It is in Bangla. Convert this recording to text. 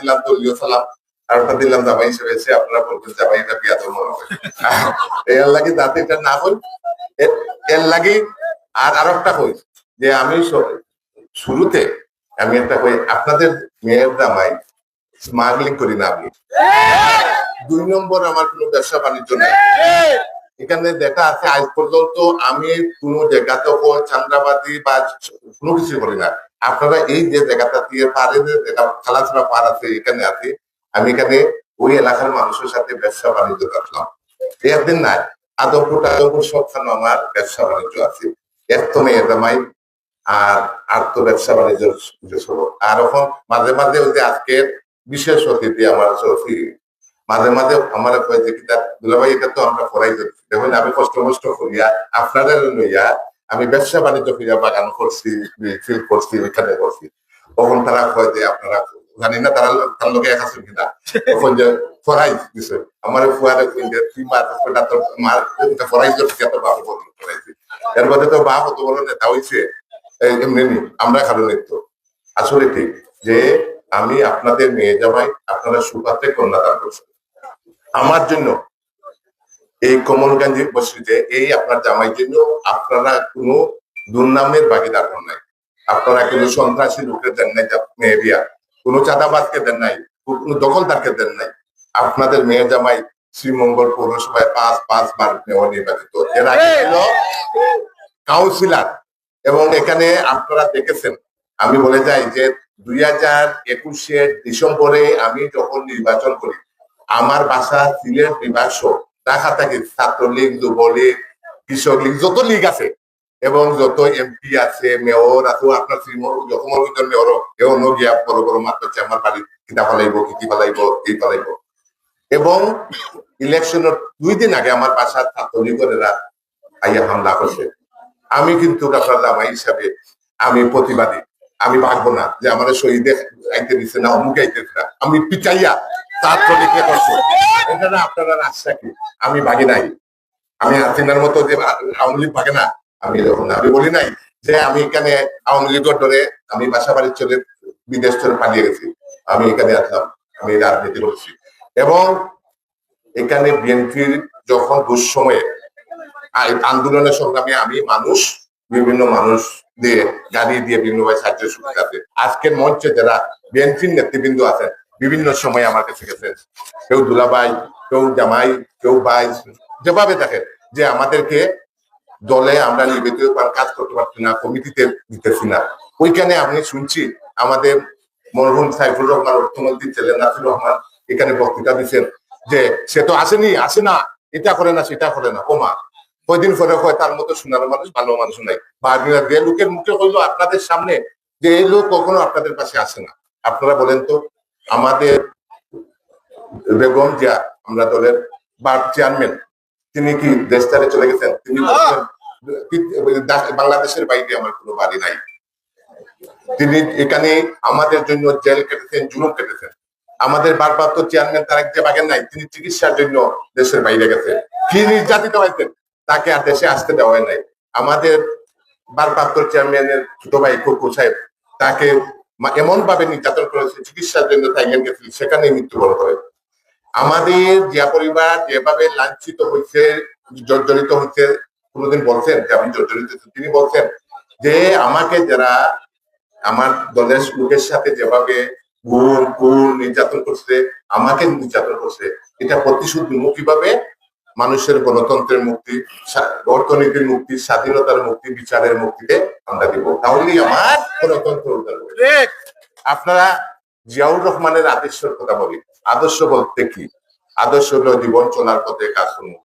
দিলাম দলীয় সালাম, আর ওটা দিলাম হিসেবে এসে আপনারা বলবেন মনে হবে এর লাগে এটা না হই এর- লাগে আর আর একটা হই, যে আমি শুরুতে আমি একটা কই আপনাদের মেয়ের স্মাগলিং করি না আমি। দুই নম্বর আমার কোনো ব্যবসা বাণিজ্য নাই। এখানে দেখা আছে, আজ পর্যন্ত আমি কোনো জায়গাতে চান্দ্রাবাদী বা কোনো কিছু করি না। আপনারা এই যে জায়গাটা দিয়ে পারে যে জায়গা খালাছড়া পার আছে, এখানে আছে, আমি এখানে ওই এলাকার মানুষের সাথে ব্যবসা বাণিজ্য রাখলাম একদিন নাই, আদমপুর আদমপুর সবখানে আমার ব্যবসা বাণিজ্য আছে। এত মেয়ে জামাই আর আর তো ব্যবসা বাণিজ্য আর এখন মাঝে মাঝে ওই যে আজকের বিশেষ অতিথি আমার সফি মাঝে মাঝে আমার কয় দুলাভাই, এটা তো আমরা করাই দেখুন, আমি কষ্ট কষ্ট করিয়া আপনাদের লইয়া আমি ব্যবসা বাণিজ্য করিয়া বাগান করছি ফিল করছি, ওইখানে করছি। তখন তারা কয় যে আপনারা জানি না, তারা তার লোকে এক আছেন কিনা। তখন যে ফরাই দিছে। আমার ফুয়ারে তুই মার তো মার ফরাই বাপ ফরাইছি তো বাপ তো বড় নেতা এই এমনি আমরা কারণ তো আসলে ঠিক যে আমি আপনাদের মেয়ে জামাই, আপনারা সুপাত্রে কন্যাদান করছেন। আমার জন্য এই কমলগঞ্জ মসজিদে এই আপনার জামাই জন্য আপনারা কোনো দুর্নামের ভাগিদার হন নাই। আপনারা কোনো সন্ত্রাসী লোকের দেন নাই মেয়েরিয়া কোনো চাঁদাবাজকে দেন নাই কোনো দখলদারকে দেন নাই। আপনাদের মেয়ে জামাই শ্রীমঙ্গল পৌরসভায় পাঁচ পাঁচ বার মেয়র নির্বাচিত। এর আগে ছিল কাউন্সিলর। এবং এখানে আপনারা দেখেছেন আমি বলে যাই যে দুই হাজার একুশের ডিসেম্বরে আমি যখন নির্বাচন করি আমার বাসা সিলেট বিভাগ ঢাকা থেকে ছাত্রলীগ, যুবলীগ কৃষক লীগ যত লীগ আছে, এবং যত এমপি আছে, মেয়র আছে, আপনার শ্রীমল যখন মেয়র এও নগিয়া বড় বড় মাত্র আমার বাড়ি কিতা ফলাইব কি ফলাইব, এই ফলাইব। এবং ইলেকশনের দুই দিন আগে আমার বাসার ছাত্রলীগেরা আইয়া হামলা করছে। আমি কিন্তু আপনার জামাই হিসাবে আমি প্রতিবাদী। আমি ভাববো না যে আমার শহীদে আইতে দিচ্ছে না, অমুক আইতে আমি পিচাইয়া ছাত্রলীগকে করছে এটা না আপনারা রাস্তা কি? আমি ভাগি নাই। আমি হাসিনার মতো যে আওয়ামী লীগ ভাগে না, আমি এরকম না। আমি বলি নাই যে আমি এখানে আওয়ামী লীগের ধরে আমি বাসা বাড়ির চলে বিদেশ চলে পালিয়ে গেছি। আমি এখানে আসলাম, আমি রাজনীতি করছি। এবং এখানে বিএনপির যখন দুঃসময়ে আন্দোলনের সংগ্রামে আমি মানুষ, বিভিন্ন মানুষ দিয়ে গাড়ি দিয়ে বিভিন্ন ভাবে সাহায্য সুবিধাতে আজকের মঞ্চে যারা বিএনপির নেতৃবৃন্দ আছেন বিভিন্ন সময় আমার কাছে গেছেন। কেউ দুলাভাই, কেউ জামাই, কেউ ভাই। যেভাবে দেখেন যে আমাদেরকে দলে আমরা নিবেদিত কাজ করতে পারছি না, কমিটিতে দিতেছি না। ওইখানে আমি শুনছি আমাদের মরহুম সাইফুর রহমান, অর্থমন্ত্রী ছিলেন, নাসির রহমান এখানে বক্তৃতা দিচ্ছেন যে সে তো আসেনি, আসে না, এটা করে না, সেটা করে না। ওমা, কয়দিন পরে হয় তার মতো শোনার মানুষ, ভালো মানুষ নাই। বা লোকের মুখে হইল আপনাদের সামনে যে এই লোক কখনো আপনাদের পাশে আসে না। আপনারা বলেন তো আমাদের বেগম জিয়া আমরা দলের বার চেয়ারম্যান। তিনি কি দেশ ছাড়ে চলে গেছেন? তিনি বাংলাদেশের বাইরে আমার কোনো বাড়ি নাই। তিনি এখানে আমাদের জন্য জেল কেটেছেন জুলুম কেটেছেন। আমাদের ভারপ্রাপ্ত চেয়ারম্যান তারেক যে বাগেন নাই তিনি চিকিৎসার জন্য দেশের বাইরে গেছেন। কি নির্যাতিত হয়েছেন? তাকে আর দেশে আসতে দেওয়া হয় নাই। আমাদের ভারপ্রাপ্ত চেয়ারম্যানের ছোট ভাই কুকু সাহেব তাকে এমন ভাবে নির্যাতন করেছে, চিকিৎসার জন্য থাইল্যান্ড গেছিল সেখানে মৃত্যুবরণ করে। আমাদের জিয়া পরিবার যেভাবে লাঞ্ছিত হয়েছে, জর্জরিত হচ্ছে কোনোদিন বলছেন যে আমি জর্জরিত তিনি বলছেন যে আমাকে যারা আমার দলের লোকের সাথে যেভাবে গুণ কুল নির্যাতন করছে, আমাকে নির্যাতন করছে, এটা প্রতিশোধ কীভাবে? মানুষের গণতন্ত্রের মুক্তি অর্থনীতির মুক্তি, স্বাধীনতার মুক্তি, বিচারের মুক্তিতে আমরা দিব। তাহলেই আমার গণতন্ত্র উদ্ধার আপনারা জিয়াউর রহমানের আদর্শের কথা বলি। আদর্শ বলতে কি? আদর্শ হলো জীবন চলার পথে কাজ